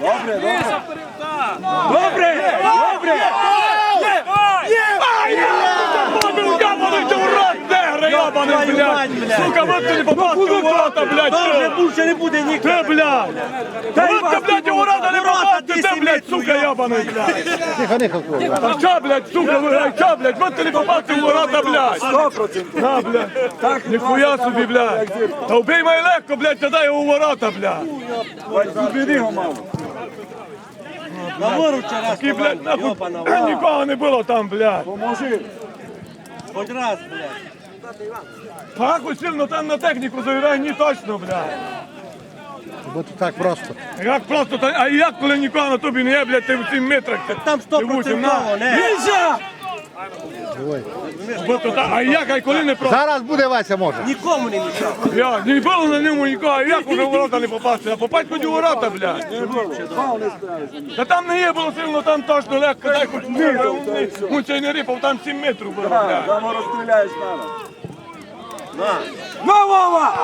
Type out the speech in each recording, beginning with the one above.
Добре, добре. Добре! Добре! Ябаний ти урод, негра, ябаний, блядь! Сука, вот ти не попасти у ворота, блядь! Добре, більше не буде ні. Ти, блядь! Вот ти, блядь, у ворота не попасти, ти, блядь, сука, ябаний, блядь! Тихо, тихо. А що, блядь, сука, ви, що, блядь, вот ти не попасти у ворота, блядь! На, блядь! Так, ніхуя собі, блядь! Та вбий мене легко, блядь, та дай його у ворота, блядь! Зубини його, мало. Навору раз Такі, блядь, нахуй, нікого не було там, блядь! Поможи. Хоч раз, блядь. Пахуй сильно там на техніку завіряй, ні точно, блядь! Бо так просто. Як просто, та- а як коли нікого на тобі не є, блядь, ти в цим метрах? Там ти вусім, на. стопроцентово, не. Більше! Давай. Бо то та- А як, а коли не просто? Зараз буде Вася, може. Нікому не мішав. Я, не було на ньому нікого, а як уже в ворота не попасти? А попасть хоч у ворота, блядь. Та там не є було сильно, там точно легко, дай хоч Ну цей не рипав, там 7 метрів було, блядь. Там розстріляєш надо. На. На, Вова!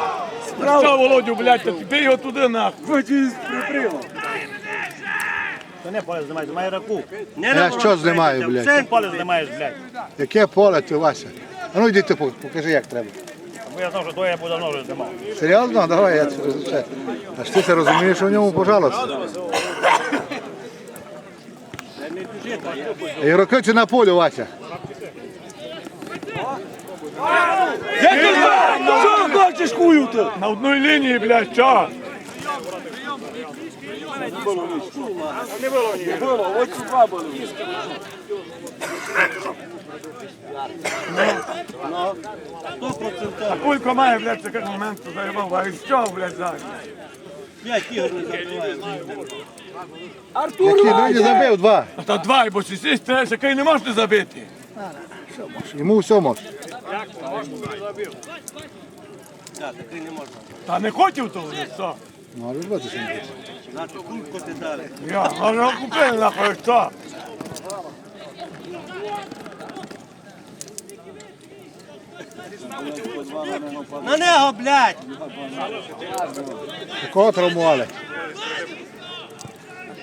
Що, Володю, блядь, та ти його туди нахуй. Хоч із приприлом. Та не поле знімаєш, знімає раку. Не Я наворот, що знімаю, блядь. Все Поле знімаєш, блядь. Яке поле ти, Вася? А ну йди ти по- покажи, як треба. Бо я знав, що двоє буде давно вже знімав. Серйозно? Давай, я це ще. Аж ти це розумієш у ньому, пожалуйста. Ігроки чи на полі, Вася? Що хочеш хую ти? На одній лінії, блядь, що? Було, ось два були. Стопроцентово. Кулько має, блядь, такий момент, що заїбав, а чого, блядь, зараз? П'ять ігор не забиває. Артур, Який ну, не забив два. А та два, бо сісість, ти який не можеш не забити. Йому все може. Так, такий не можна. Та не хотів того, що? Кульку ти дали. Я, може, купили нахуй, що? На нього, блядь! Кого травмували?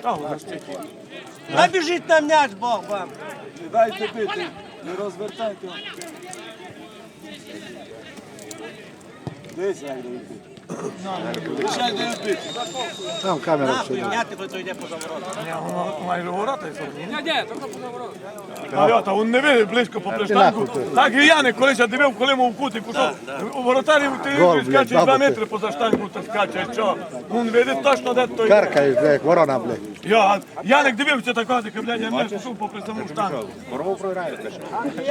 Та, вже стільки. А біжіть на м'яч, Бог вам. не дайте бити, не розвертайте. Десь як дойти. Там камера все. м'яти, то йде поза ворота. Воно майже ворота і Ні, ні, тільки поза ворота. Та, та, він не видить близько по пристанку. Так і я не колись я дивив, коли мов в куті кусок. У воротарі ти скачеш блядь, скаче два бабу ти. метри поза штангу, ти скачеш, що? Він видить точно, де той. Каркаєш, як ворона, блядь. Я, Яник дивився так, блядь, я не пішов попри саму штангу. Корову програє, каже.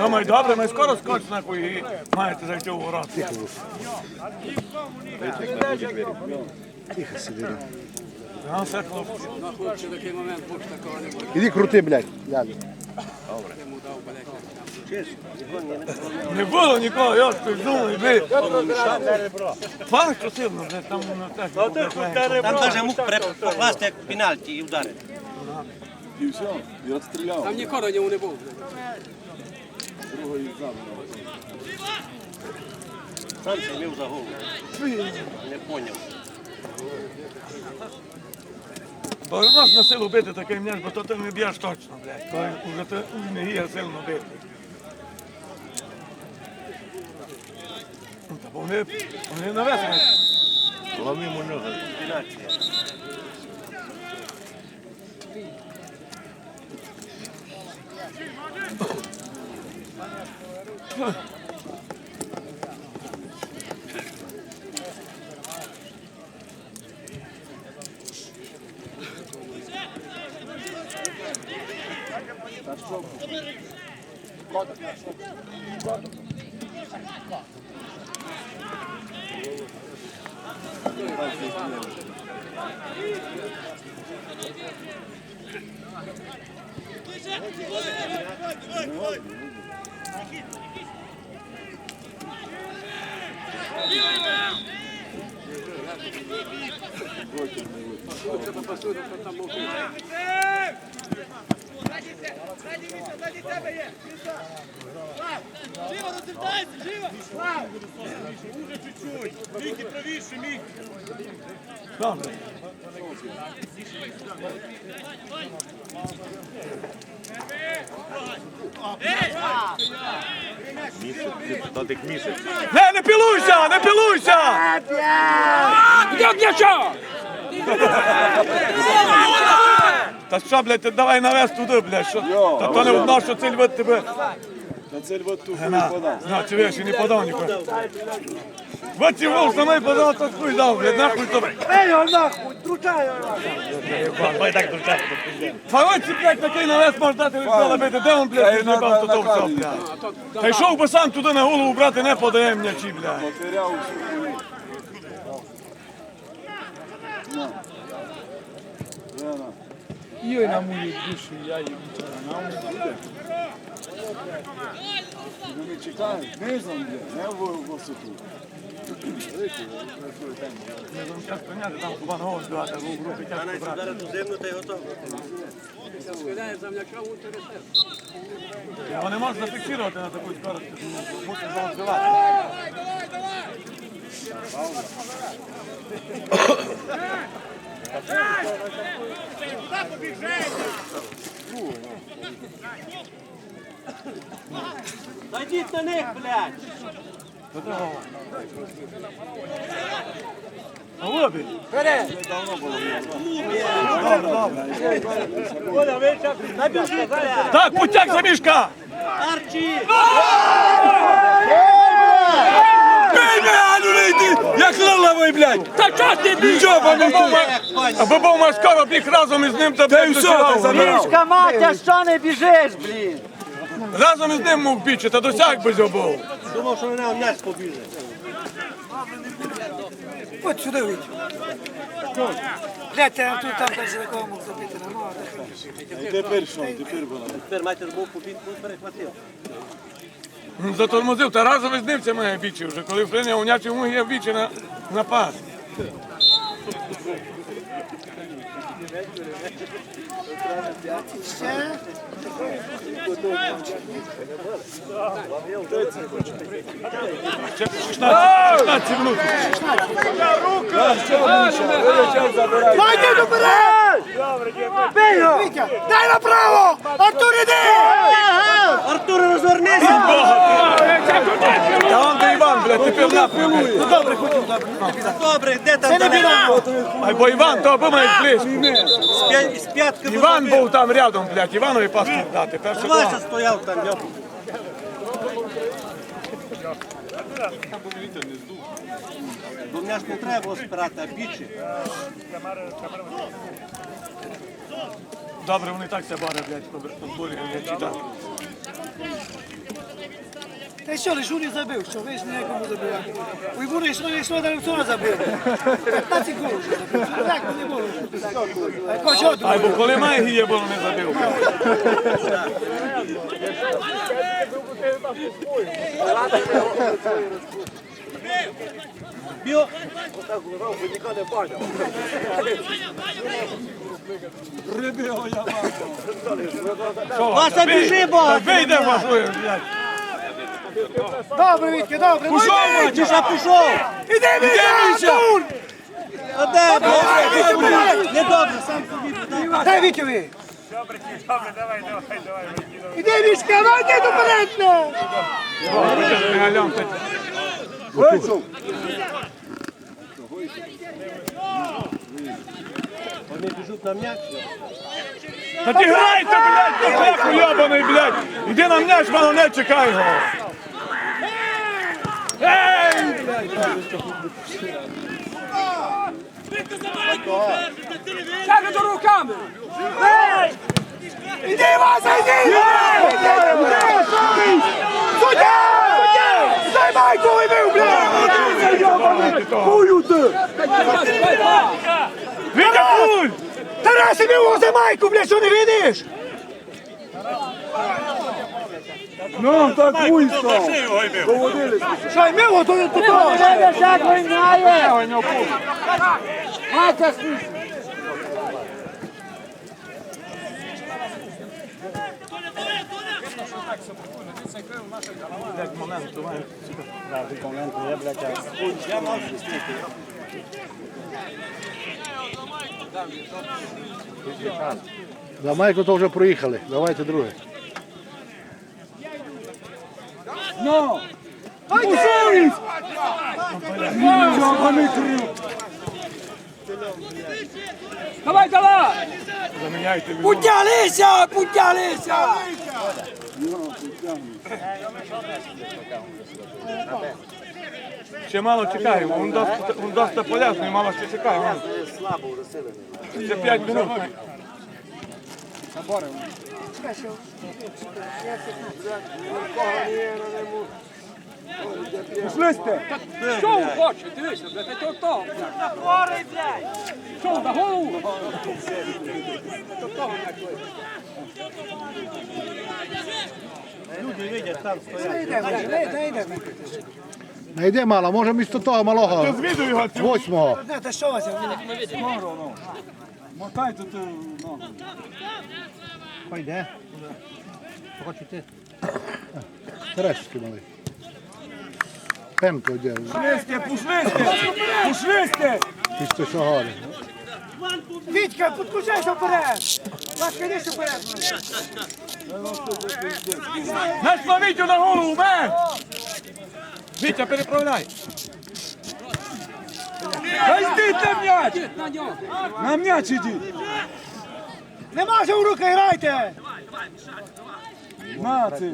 Думаю, добре, ми скоро скоч нахуй і маєте зайти у ворот. Тихо сиди. Ну, все, хлопці. Іди крути, блядь. Далі. Не було нікого, я ж думаю, ви. Пан що сильно, там на так. Там даже мог покласти як пенальті і вдарити. І все, і розстріляв. Там нікого ньому не було. Другої зам. Сам сімів за голову. Не поняв. Бо можна силу бити такий м'яч, бо то ти не б'єш точно, блядь. Коли вже ти не є сильно бити. Ну, Та бо вони, вони навесили. Пенальті. Добре. Додик місяць. Не, не пілуйся, не пілуйся! Та що, блядь, давай навес туди, блядь, що? Та то не одно, що цель від тебе. На цель вот ту не На, подав. на, чи вещи не подав нікого. Вот чего самый подал, тот хуй дал, блядь, нахуй то. Ей, його нахуй, тручай його. Бай так тручай. Фавоці, блядь, такий навес може дати відкола бити, де він, блядь, від'їбав на- то все, блядь. Та йшов би сам туди на голову брати, не подає м'ячі, блядь. Потеряв. Йой на мою душу, я їм Вони чекають, низом не в висоту. Там в руки тяжко брати. Зараз у та й готово. Його не можна зафіксувати на таку скорості, тому мусить знову збивати. Зайдіть на них, блядь! А лобі. Оля, вийшов, набіжіть, блядь! Так, путяк за мішка! Арчі! Бей, не йди! Як лалавий, блядь! Та чого ти бій? Аби був мав біг разом із ним, та блядь, досягав. Мішка, Матя, що не біжиш, блін? Разом із ним мог бічі, та досяг би зього був. Думав, що вона в м'яч побіже. От сюди вийдь. Блядь, я тут там так такого мог забити. Ну, тепер що? Тепер вона. Тепер матір був побіг, тут перехватив. Затормозив, та разом із ним це має бічі вже. Коли прийняв уняч, йому є бічі на, на пас. Ще 16, 16 минут. Майди доперед! Бий його! Дай направо! Артур, іди! Артур, розвернися! Та он де Іван, блядь, тепер нахуй. Добре, де там далеко? Ай, бо Іван, то аби мають близько. З п'я- З п'ятки Іван був там рядом, блядь, Іванові пас дати. Перший Вася стояв там, йоп. Бо м'яч не треба було спирати, а бічі. Добре, вони так ся барять, блядь, по футболі, я читав. Та що, лиш не забив, що ви ж ніякому забивати. Ой, буде йшло, йшло, да ніхто не забив. 15 голів вже забив. Що Так не було. А кого чого Ай, думав? бо коли має гіє, було не забив. Біо. Вася, біжи, бо! Вийде важливо, блядь. Добре, Вітька, добре. Пішов, йди! Пішов! Іди, Вітя! Артур! А де? Добре, Не добре, сам подав. Дай Вітьові! Іди, Вітька, ну йди доперед! ну! Галям, ти- Вийшов. Вони біжуть на м'яч. Та ти грайте, блядь, ти хлеб уйобаний, блядь. Іди на м'яч, мало не чекай його. До руками! Іди, Вася, іди! Суддя! Займай, коли бив, блядь! Хую ти! Вітя пуль! Тарас, іди його майку, блядь, що не видиш? Ну, так вийшло. Що, й мило, то то то! Тебе шаг вийняє! Майка смішно! Блядь, момент, давай. Я мав щось За майку то вже проїхали. Давайте друге. Ужурість! Чого не крив? Давай, давай! Заміняйте віно. Путялися, путялися! Ще мало чекаємо. Він досить, він досить полезний, мало ще чекаємо. Ще 5 минут. Пішли сте! Що ви хочете? Дивися, блядь, це то. Нагори, блядь! Що, на голову? Люди видять, там стоять. Не мало, може місто того малого. Звіду його цю. Восьмого. Не, та що ну. Мотай тут, ну. Пойде. Хоче ти. Терешки малий. Темко йде. Пушлисте, пушлисте! Пушлисте! Після чого. Вітька, підключайся вперед! Васька, йди вперед! Наш Вітю на голову, мен! Вітя, переправляй. Та йдіть на м'яч! На м'яч ідіть! Нема вже в руки, грайте! На це!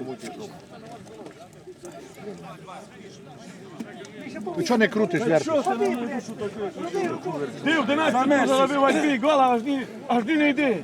Ти що не крутиш? Що ти мою душу таке? Ти в 11 забивай дві гола, аж ні, аж ні не йди.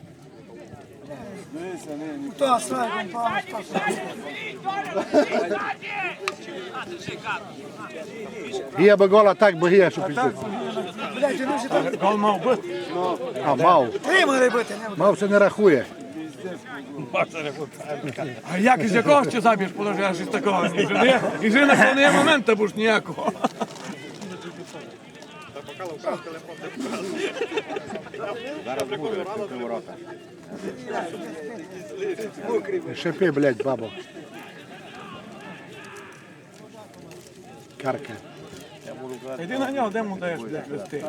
ні. Хто слайдом, палець, Гія би гола так, бо гія, що піти. Блядь, ну вже там Гол мав бути. А, мав. три могли бити. не Мав це не рахує. А як із якого ще забіж положи, аж із такого. І вже не, і вже на не моменту будеш ніякого. Шипи, блядь, бабо. Карка. Іди на нього, де му даєш, блядь, вести.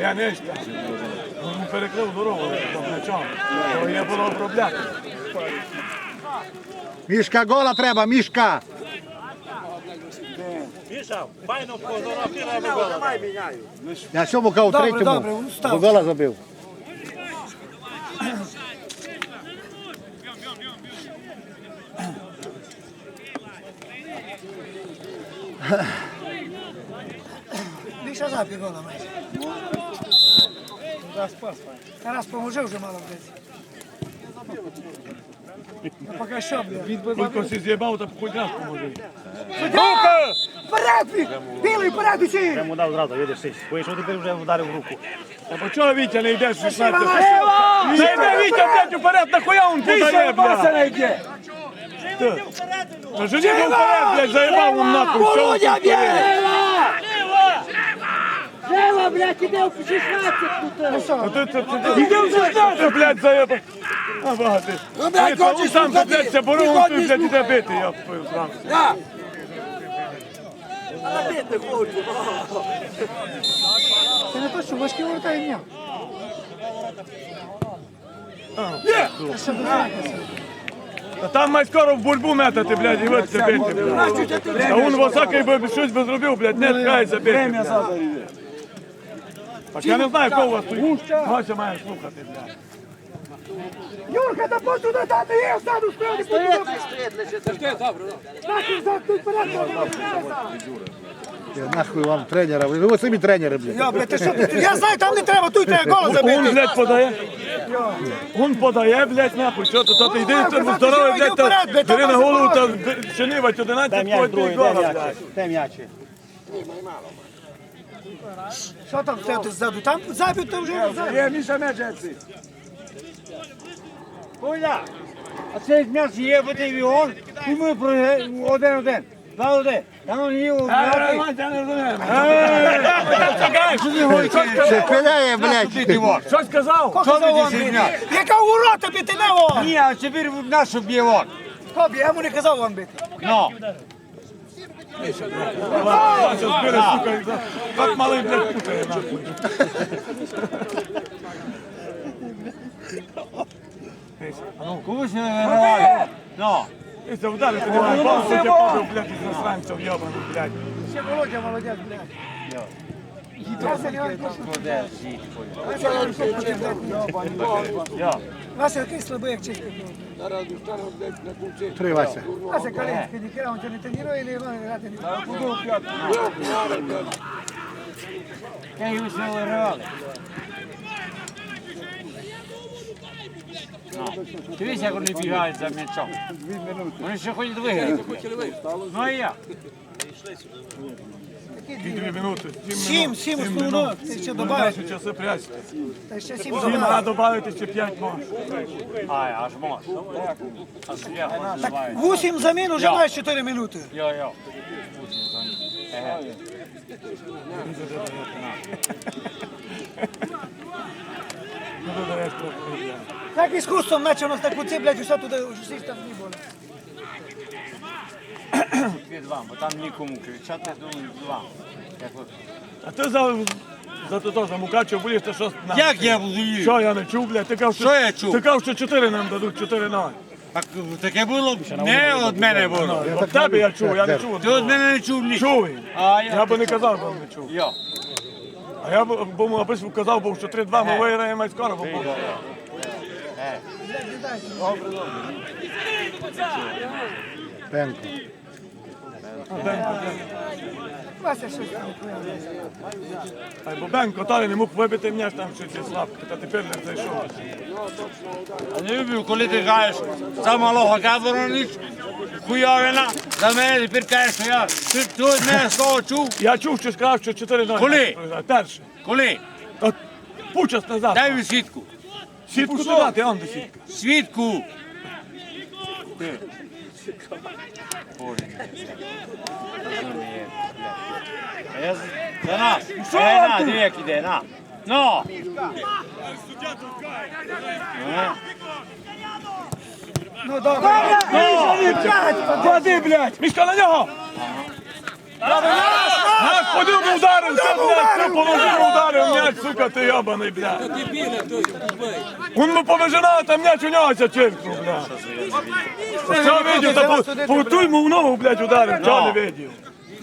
Я не. Він перекрив дорогу. То є було обробляти. Мішка гола треба, мішка! Міша, файно фотографіруй, аби гола. Я сьому кав Добре, третьому, добре, він встав. бо гола забив. Більше запі гола майже. Тарас поможе вже мало, блядь. Ну, Поки що, блядь. Тільки си з'їбав, то хоч раз поможи. Рука! Вперед! Білий, вперед усі! Я йому дав зразу, видиш, ти. Вийшов, тепер вже вдарив в руку. Та по чого Вітя не йдеш 16? Лева! Не йде Вітя, блядь, вперед, нахуя він подає, блядь? йде! Та жені був вперед, блядь, заїбав він нахуй. Володя, все, все. Блядь, іде в 16 тут! Іди вже знати, блядь, заєбав. А, багати. Ну, блядь, хочеш, сам, блядь, це боров, ти, блядь, іде бити, я твою сам. На! Це не то, що важкі ворота і м'яв. Та там май скоро в бульбу метати, блядь, і ви це бити, блядь. А він високий би щось би зробив, блядь, не хай забити. Время блядь. Так я не знаю, кого у вас тут. Вася має слухати, блядь. Юрка, та пой туди, та не ззаду стояти, пой туди. Завжди, добре, добре. Нахуй, ззаду, тут Нахуй вам тренера, ви ви самі тренери, блядь. Я, блядь, ти що ти? Я знаю, там не треба, тут треба гола Он, забити. блядь, подає. Он подає, блядь, нахуй. Що ти, то ти йди, ти здоровий, блядь, та бери на голову та чинивать 11 Дай м'яч другий, гола, дай блядь. м'яч. Дай м'яч. Що там стояти ззаду? Там забив, то вже забив. Є, Міша Меджеці. Оля, а цей м'яч є в цей вігон, і ми один-один. Два-один. Там є у Це пиляє, блядь. Що сказав? Що вон бити? Яка урота бити не вон? Ні, а тепер наш б'є вон. Хобі, я йому не казав вам бити. Ну. Збере, малий, блядь, путає, нахуй. Комусь не вигравали. Ну. І це вдарити немає, палку я пожив, блядь, із засранців, йобаний, блядь. Ще Володя молодець, блядь. Вася, не говори, Вася, який слабий, як чистий. Три Вася. Вася Калинський, ні хера, він тебе не тренує, не грати не буде. Я його не Дивись, як вони бігають за м'ячом. Вони ще хочуть виграти. Ну а я? І дві минути. Сім, сім основно, ти ще добавиш. Наші часи прячте. Та ще сім Сім, а добавиш. добавити ще п'ять може. Ай, аж мож. Аж я називаю. Вісім замін уже маєш 4 минути. Йо-йо. Ну, додаєш трохи, блядь. Так іскусством наче у нас так оці, блядь, усе туди, усі там не було. Від вам, бо там нікому кричати, думаю, від вам. Як А ти за, за то, за Мукачево будеш, ти що? на- Як я буду їсти? Що я не чув, блядь? Ти кажеш, Що я чув? Ти кажеш, що чотири нам дадуть, чотири нам. Так таке було б не від мене було. От тебе я чув, я не чув. Ти від мене не чув нічого. Чув. А я- Я би не казав, бо не чув. Йо. А я б бо аби казав, був, що 3-2 ми виграємо і скоро, бо був. Пенко. Вася щось там. Бобенко не мог вибити м'яч там щось слабко, та тепер не зайшов. А не люблю, коли ти граєш за малого габороніч, хуйовина, за мене тепер що я, від мене слово чув? Я чув, що сказав, що 4 0 Коли? Перше. Коли? От Пучас назад. Дай свідку. Сітку додати, он до сітки. Свідку. Ти. Боже мій. А я з- За нас. Що Е, на, диви, як іде, на. Ну. Е. Ну добре. Ходи, блядь! Мішка на нього! Наш по ньому ударив, це, блядь, це положив ударив м'яч, сука, ти ябаний, блядь. Ти біля той, бий. Он му побежена, там м'яч у нього ця чиркнув, блядь. Що видів, та по, по ту йому в ногу, блядь, ударив, чого не видів.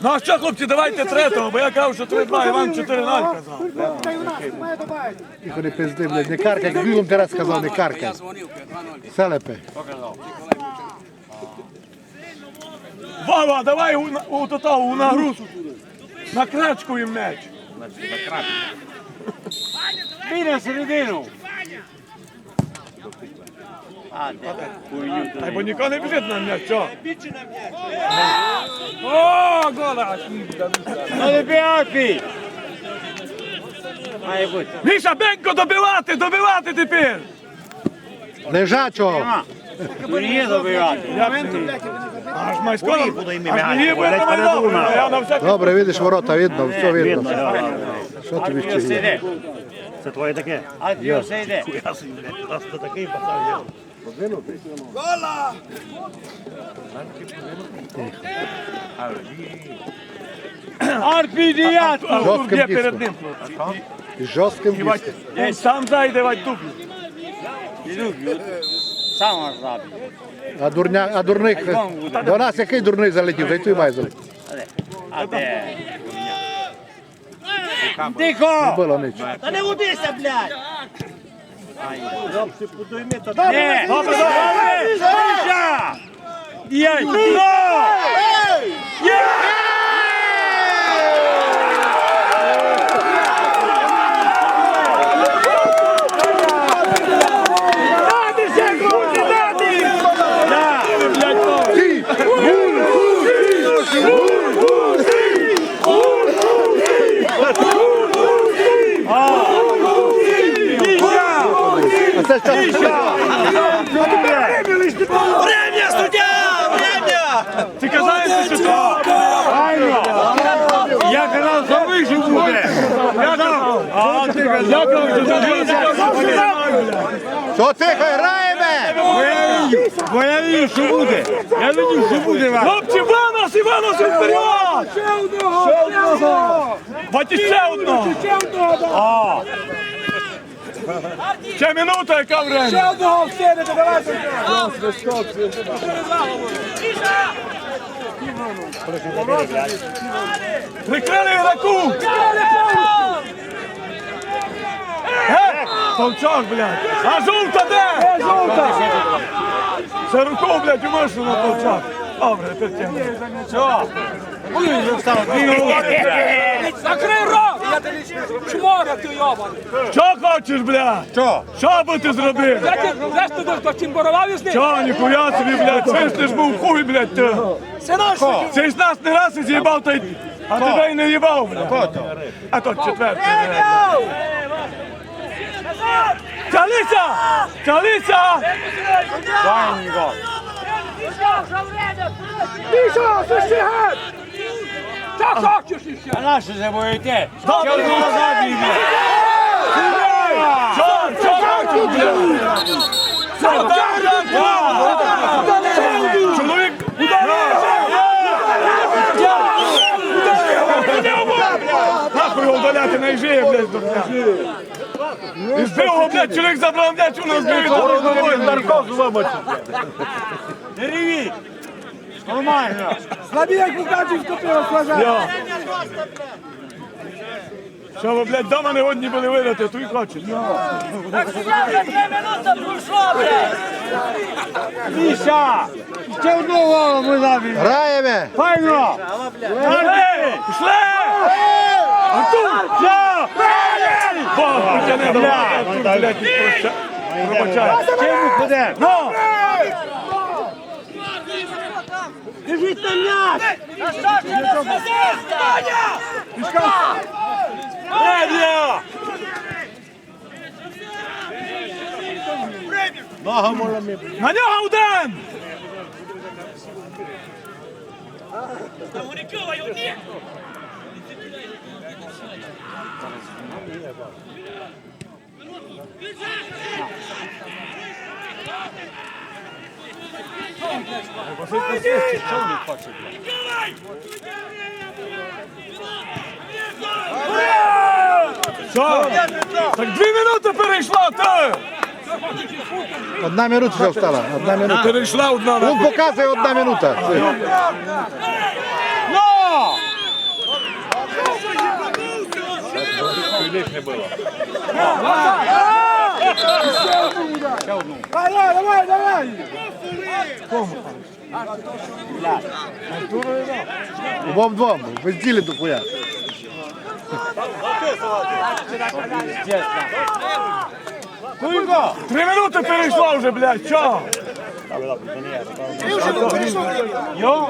Ну а що, хлопці, давайте третього, бо я казав, що 3-2, Іван 4-0 казав. Має добавити. Пизди, блядь, не каркай, як білом зараз сказав, не каркай. Я дзвонив, 5-0. Селепе. Вова, давай у, на- у, тото, у нагрузку. На крачку їм м'яч. Біля середину. А, де так хуйню Та й бо не біжить на м'яч, що? О, гола! Ну не бігай! Має бути. Міша, Бенко, добивати, добивати тепер! Лежачого. Не добивати. Аж май скоро, аж не є, бо я на майдану, а я на всякий... Добре, видиш, ворота видно, все видно. Що тобі ще. Це твоє таке? А ти все йде. Блядь, просто такий поставив. Арпідіят! А тут Жорстким є перед ним, жорстким диском. Сам зайде. Іду, б'ють. Сам аж. А, дурня, а дурник. До нас який дурний залетів, та й той має залетів. А де? Тихо! Було нічого. Та не водися, блядь! Ні! Миша! Є! Ну! Добре, добре! це що? Время, суддя! Время! Ти казаєш, що то? Я казав, що вище буде! Я казав! Ти казав! Що тихо, граємо! Бо я я видів, що буде! Я видів, що буде вас! Хлопці, Іванос, Іванос, вперед! Ще одного! Ще одного! Бачиш, ще одного. Ще одного! Ще минута, яка Ще время. одного всередину, давайте! Прикрили ігроку. Ге, Толчок, блядь. А жовта де? Жовта. Це руку, блядь, умишу на толчок. Добре, підтягни. Закрий рот! Чмора ти йобаний! Що хочеш, блядь? Що? Що би ти зробив? Де ти, де ж ти до- до чимборував із ним? Що, ніхуя собі, блядь, свистиш був хуй, блядь, ти. Синочку! Цей ж нас не раз і з'їбав, та й... А тебе й не їбав, блядь. А то четвертий. Тялися! Тялися! Дай його! Тише, суші геть! Що хочеш іще? А на що це боїте? Що, хочеш, блядь? Що, так, так, так! Чоловік, Нахуй його удаляти, не жиє, блядь, дурня. І збив його, блядь, чоловік забрав м'яч, у нас збив, головою. Не ревіть! Нормально! Слабі, як Букачів вступив, слажа! Що ви, блядь, дома не годні були видати, то й хочеш. Міша! Ще одного ми заб'ємо! Граємо! Файно! Ей, пішли! Артур! Я! Бог, потяни до мене, блядь, і пробачай. Чим ми підемо? Ну! Біжіть на м'яч! Медіа! На нього один! Що? Так дві минути перейшла, ти! Одна минута вже встала. Одна минута. Перейшла одна. Він показує одна минута. Давай, давай, давай! Двом двом. Без ділі до хуя. Три минути перейшла вже, блядь, що? Йо?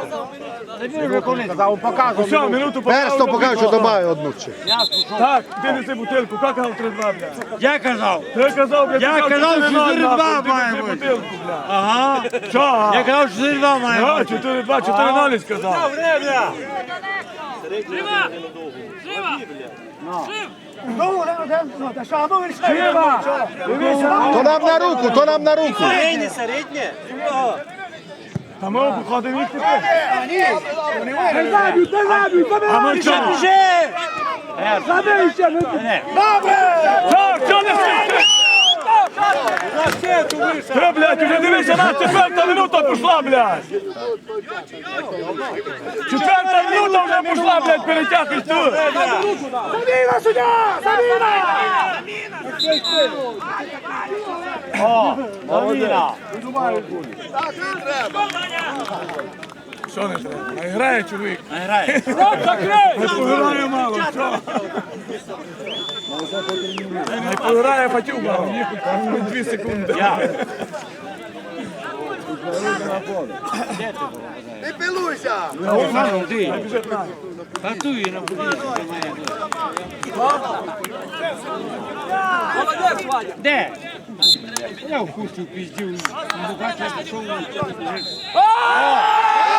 Все, минуту Персто поставив, покажу, що добив. добавив одну ще. Так, ти неси бутилку, як казав 3-2, блядь? Я казав! Ти казав, блядь, Я казав, 4-0, 4-2 має бути. бутилку, блядь. Ага! Що? Я казав, що 4-2 має бути! 4-2, 4-0 сказав. Ну, та що, ну вирішай! То нам на руку, то нам на руку. Середнє, середнє! Та ми обходимо їх тепер. Не забій, не забій, А ми що? Біжи! забій ще! Треба, блядь, уже дивися, на четверта минута пішла, блядь. Четверта минута вже пішла, блядь, перетягуй тут. Заміна, суддя! Заміна! Заміна. Що не треба? Не грає чоловік. Не грає. Закрий! Не пограє мало, що? Не пограє Фатюга, їхать дві секунди. Я. Татуї на будинку. Молодець, Ваня! Де? Я вкусив піздів. Ну, бачиш, пішов. А!